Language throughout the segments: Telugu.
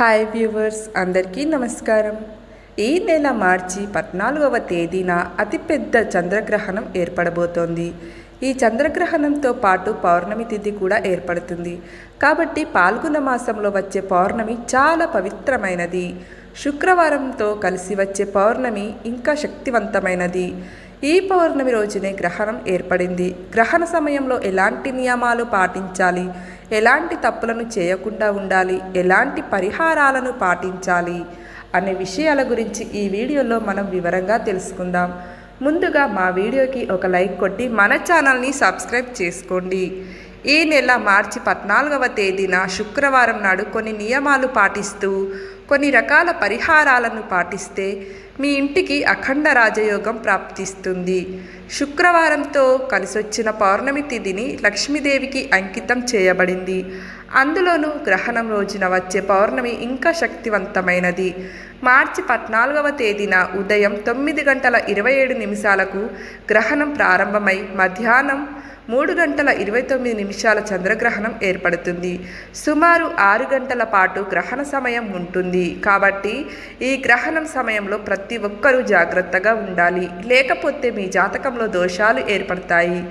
హాయ్ వ్యూవర్స్ అందరికీ నమస్కారం. ఈ నెల మార్చి పద్నాలుగవ తేదీన అతిపెద్ద చంద్రగ్రహణం ఏర్పడబోతోంది. ఈ చంద్రగ్రహణంతో పాటు పౌర్ణమి తిథి కూడా ఏర్పడుతుంది. కాబట్టి పాల్గొన మాసంలో వచ్చే పౌర్ణమి చాలా పవిత్రమైనది. శుక్రవారంతో కలిసి వచ్చే పౌర్ణమి ఇంకా శక్తివంతమైనది. ఈ పౌర్ణమి రోజునే గ్రహణం ఏర్పడింది. గ్రహణ సమయంలో ఎలాంటి నియమాలు పాటించాలి? ఎలాంటి తప్పులను చేయకుండా ఉండాలి? ఎలాంటి పరిహారాలను పాటించాలి? అనే విషయాల గురించి ఈ వీడియోలో మనం వివరంగా తెలుసుకుందాం. ముందుగా మా వీడియోకి ఒక లైక్ కొట్టి మన ఛానల్ని సబ్స్క్రైబ్ చేసుకోండి. ఈ నెల మార్చి పద్నాలుగవ తేదీన శుక్రవారం నాడు కొన్ని నియమాలు పాటిస్తూ కొన్ని రకాల పరిహారాలను పాటిస్తే మీ ఇంటికి అఖండ రాజయోగం ప్రాప్తిస్తుంది. శుక్రవారంతో కలిసొచ్చిన పౌర్ణమి తిథిని లక్ష్మీదేవికి అంకితం చేయబడింది. అందులోనూ గ్రహణం రోజున వచ్చే పౌర్ణమి ఇంకా శక్తివంతమైనది. మార్చి పద్నాలుగవ తేదీన ఉదయం తొమ్మిది గంటల ఇరవై ఏడు నిమిషాలకు గ్రహణం ప్రారంభమై మధ్యాహ్నం మూడు గంటల ఇరవై తొమ్మిది నిమిషాల చంద్రగ్రహణం ఏర్పడుతుంది. సుమారు ఆరు గంటల పాటు గ్రహణ సమయం ఉంటుంది. కాబట్టి ఈ గ్రహణం సమయంలో ప్రతి ఒక్కరూ జాగ్రత్తగా ఉండాలి. లేకపోతే మీ జాతకంలో దోషాలు ఏర్పడతాయి.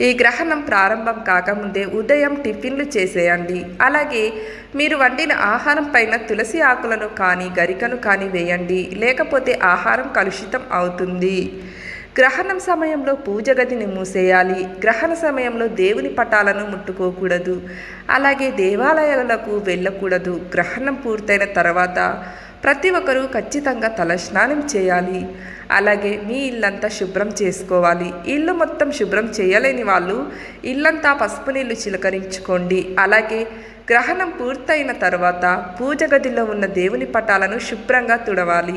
ఈ గ్రహణం ప్రారంభం కాకముందే ఉదయం టిఫిన్లు చేసేయండి. అలాగే మీరు వండిన ఆహారం పైన తులసి ఆకులను కానీ గరికను కానీ వేయండి. లేకపోతే ఆహారం కలుషితం అవుతుంది. గ్రహణం సమయంలో పూజ గదిని మూసేయాలి. గ్రహణ సమయంలో దేవుని పటాలను ముట్టుకోకూడదు. అలాగే దేవాలయాలకు వెళ్ళకూడదు. గ్రహణం పూర్తయిన తర్వాత ప్రతి ఒక్కరూ ఖచ్చితంగా తలస్నానం చేయాలి. అలాగే మీ ఇల్లంతా శుభ్రం చేసుకోవాలి. ఇల్లు మొత్తం శుభ్రం చేయలేని వాళ్ళు ఇల్లంతా పసుపు నీళ్ళు చిలకరించుకోండి. అలాగే గ్రహణం పూర్తయిన తర్వాత పూజ గదిలో ఉన్న దేవుని పటాలను శుభ్రంగా తుడవాలి.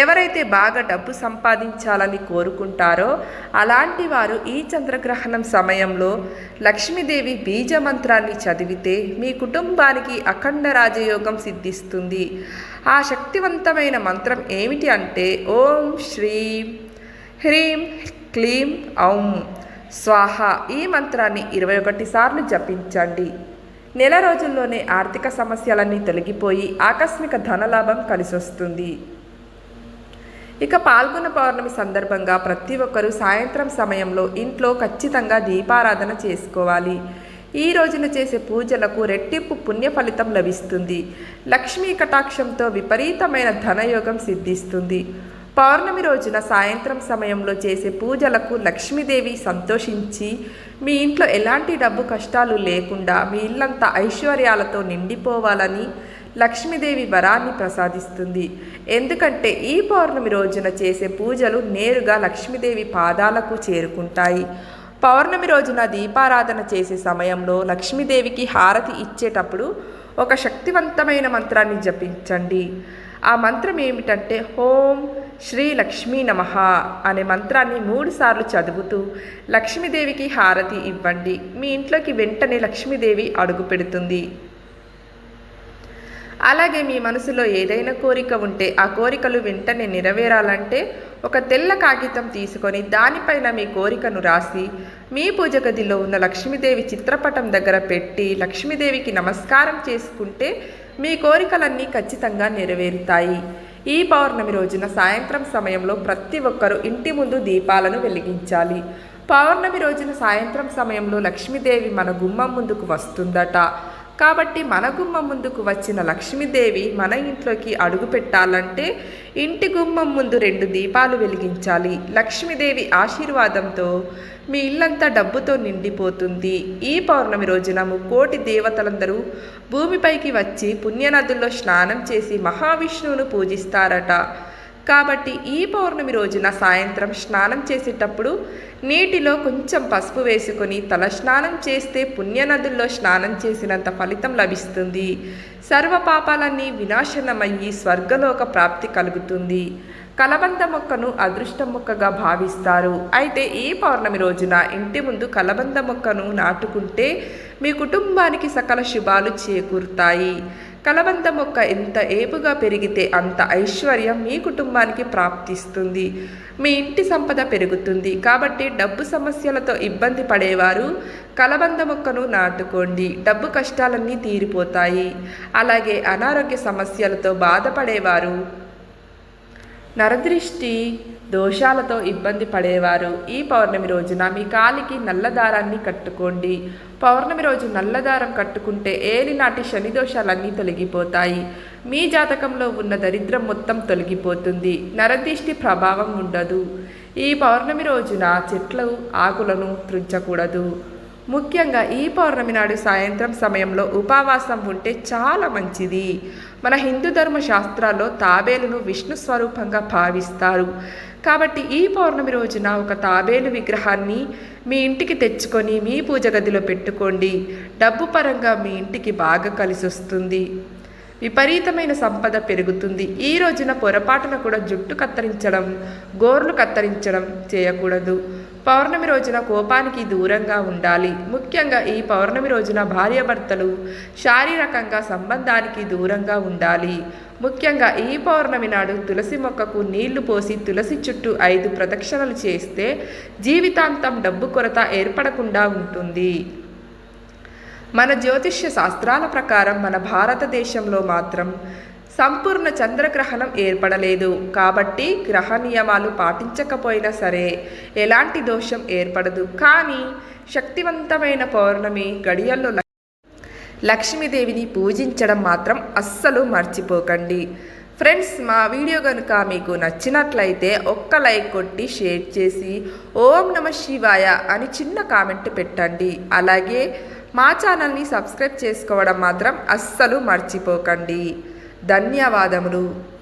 ఎవరైతే బాగా డబ్బు సంపాదించాలని కోరుకుంటారో అలాంటి వారు ఈ చంద్రగ్రహణం సమయంలో లక్ష్మీదేవి బీజ మంత్రాన్ని చదివితే మీ కుటుంబానికి అఖండ రాజయోగం సిద్ధిస్తుంది. ఆ శక్తివంతమైన మంత్రం ఏమిటి అంటే ఓం శ్రీ హ్రీం క్లీం ఔం. స్వాహ ఈ మంత్రాన్ని ఇరవై ఒకటి సార్లు జపించండి. నెల రోజుల్లోనే ఆర్థిక సమస్యలన్నీ తొలగిపోయి ఆకస్మిక ధనలాభం కలిసొస్తుంది. ఇక పాల్గొన పౌర్ణమి సందర్భంగా ప్రతి ఒక్కరూ సాయంత్రం సమయంలో ఇంట్లో ఖచ్చితంగా దీపారాధన చేసుకోవాలి. ఈ రోజున చేసే పూజలకు రెట్టింపు పుణ్య ఫలితం లభిస్తుంది. లక్ష్మీ కటాక్షంతో విపరీతమైన ధనయోగం సిద్ధిస్తుంది. పౌర్ణమి రోజున సాయంత్రం సమయంలో చేసే పూజలకు లక్ష్మీదేవి సంతోషించి మీ ఇంట్లో ఎలాంటి డబ్బు కష్టాలు లేకుండా మీ ఇల్లంతా ఐశ్వర్యాలతో నిండిపోవాలని లక్ష్మీదేవి వరాన్ని ప్రసాదిస్తుంది. ఎందుకంటే ఈ పౌర్ణమి రోజున చేసే పూజలు నేరుగా లక్ష్మీదేవి పాదాలకు చేరుకుంటాయి. పౌర్ణమి రోజున దీపారాధన చేసే సమయంలో లక్ష్మీదేవికి హారతి ఇచ్చేటప్పుడు ఒక శక్తివంతమైన మంత్రాన్ని జపించండి. ఆ మంత్రం ఏమిటంటే హోం శ్రీ లక్ష్మీ నమ అనే మంత్రాన్ని మూడుసార్లు చదువుతూ లక్ష్మీదేవికి హారతి ఇవ్వండి. మీ ఇంట్లోకి వెంటనే లక్ష్మీదేవి అడుగు పెడుతుంది. అలాగే మీ మనసులో ఏదైనా కోరిక ఉంటే ఆ కోరికలు వెంటనే నెరవేరాలంటే ఒక తెల్ల కాగితం తీసుకొని దానిపైన మీ కోరికను రాసి మీ పూజ గదిలో ఉన్న లక్ష్మీదేవి చిత్రపటం దగ్గర పెట్టి లక్ష్మీదేవికి నమస్కారం చేసుకుంటే మీ కోరికలన్నీ ఖచ్చితంగా నెరవేరుతాయి. ఈ పౌర్ణమి రోజున సాయంత్రం సమయంలో ప్రతి ఒక్కరూ ఇంటి ముందు దీపాలను వెలిగించాలి. పౌర్ణమి రోజున సాయంత్రం సమయంలో లక్ష్మీదేవి మన గుమ్మం ముందుకు వస్తుందట. కాబట్టి మన గుమ్మం ముందుకు వచ్చిన లక్ష్మీదేవి మన ఇంట్లోకి అడుగు పెట్టాలంటే ఇంటి గుమ్మం ముందు రెండు దీపాలు వెలిగించాలి. లక్ష్మీదేవి ఆశీర్వాదంతో మీ ఇల్లంతా డబ్బుతో నిండిపోతుంది. ఈ పౌర్ణమి రోజున ముక్కోటి దేవతలందరూ భూమిపైకి వచ్చి పుణ్యనదుల్లో స్నానం చేసి మహావిష్ణువును పూజిస్తారట. కాబట్టి ఈ పౌర్ణమి రోజున సాయంత్రం స్నానం చేసేటప్పుడు నీటిలో కొంచెం పసుపు వేసుకొని తల స్నానం చేస్తే పుణ్యనదుల్లో స్నానం చేసినంత ఫలితం లభిస్తుంది. సర్వపాపాలన్నీ వినాశనమయ్యి స్వర్గలోక ప్రాప్తి కలుగుతుంది. కలబంద మొక్కను అదృష్ట మొక్కగా భావిస్తారు. అయితే ఈ పౌర్ణమి రోజున ఇంటి ముందు కలబంద మొక్కను నాటుకుంటే మీ కుటుంబానికి సకల శుభాలు చేకూరుతాయి. కలబంద మొక్క ఎంత ఏపుగా పెరిగితే అంత ఐశ్వర్యం మీ కుటుంబానికి ప్రాప్తిస్తుంది. మీ ఇంటి సంపద పెరుగుతుంది. కాబట్టి డబ్బు సమస్యలతో ఇబ్బంది పడేవారు కలబంద మొక్కను నాటుకోండి. డబ్బు కష్టాలన్నీ తీరిపోతాయి. అలాగే అనారోగ్య సమస్యలతో బాధపడేవారు. నరదృష్టి దోషాలతో ఇబ్బంది పడేవారు. ఈ పౌర్ణమి రోజున మీ కాలికి నల్లదారాన్ని కట్టుకోండి. పౌర్ణమి రోజు నల్లదారం కట్టుకుంటే ఏలినాటి శని దోషాలన్నీ తొలగిపోతాయి. మీ జాతకంలో ఉన్న దరిద్రం మొత్తం తొలగిపోతుంది. నరదిష్టి ప్రభావం ఉండదు. ఈ పౌర్ణమి రోజున చెట్లు ఆకులను త్రుంచకూడదు ముఖ్యంగా ఈ పౌర్ణమి నాడు సాయంత్రం సమయంలో ఉపవాసం ఉంటే చాలా మంచిది. మన హిందూ ధర్మ శాస్త్రాల్లో తాబేలును విష్ణు స్వరూపంగా భావిస్తారు. కాబట్టి ఈ పౌర్ణమి రోజున ఒక తాబేలు విగ్రహాన్ని మీ ఇంటికి తెచ్చుకొని మీ పూజ గదిలో పెట్టుకోండి. డబ్బు పరంగా మీ ఇంటికి బాగా కలిసి వస్తుంది. విపరీతమైన సంపద పెరుగుతుంది. ఈ రోజున పొరపాటున కూడా జుట్టు కత్తిరించడం గోర్లు కత్తిరించడం చేయకూడదు. పౌర్ణమి రోజున కోపానికి దూరంగా ఉండాలి. ముఖ్యంగా ఈ పౌర్ణమి రోజున భార్యాభర్తలు శారీరకంగా సంబంధానికి దూరంగా ఉండాలి. ముఖ్యంగా ఈ పౌర్ణమి నాడు తులసి మొక్కకు నీళ్ళు పోసి తులసి చుట్టూ ఐదు ప్రదక్షిణలు చేస్తే జీవితాంతం డబ్బు కొరత ఏర్పడకుండా ఉంటుంది. మన జ్యోతిష్య శాస్త్రాల ప్రకారం మన భారతదేశంలో మాత్రం సంపూర్ణ చంద్రగ్రహణం ఏర్పడలేదు. కాబట్టి గ్రహ నియమాలు పాటించకపోయినా సరే ఎలాంటి దోషం ఏర్పడదు. కానీ శక్తివంతమైన పౌర్ణమి గడియల్లో లక్ష్మీదేవిని పూజించడం మాత్రం అస్సలు మర్చిపోకండి. ఫ్రెండ్స్ మా వీడియో కనుక మీకు నచ్చినట్లయితే ఒక్క లైక్ కొట్టి షేర్ చేసి ఓం నమ శివాయ అని చిన్న కామెంట్ పెట్టండి. అలాగే మా ఛానల్ని సబ్స్క్రైబ్ చేసుకోవడం మాత్రం అస్సలు మర్చిపోకండి. ధన్యవాదములు.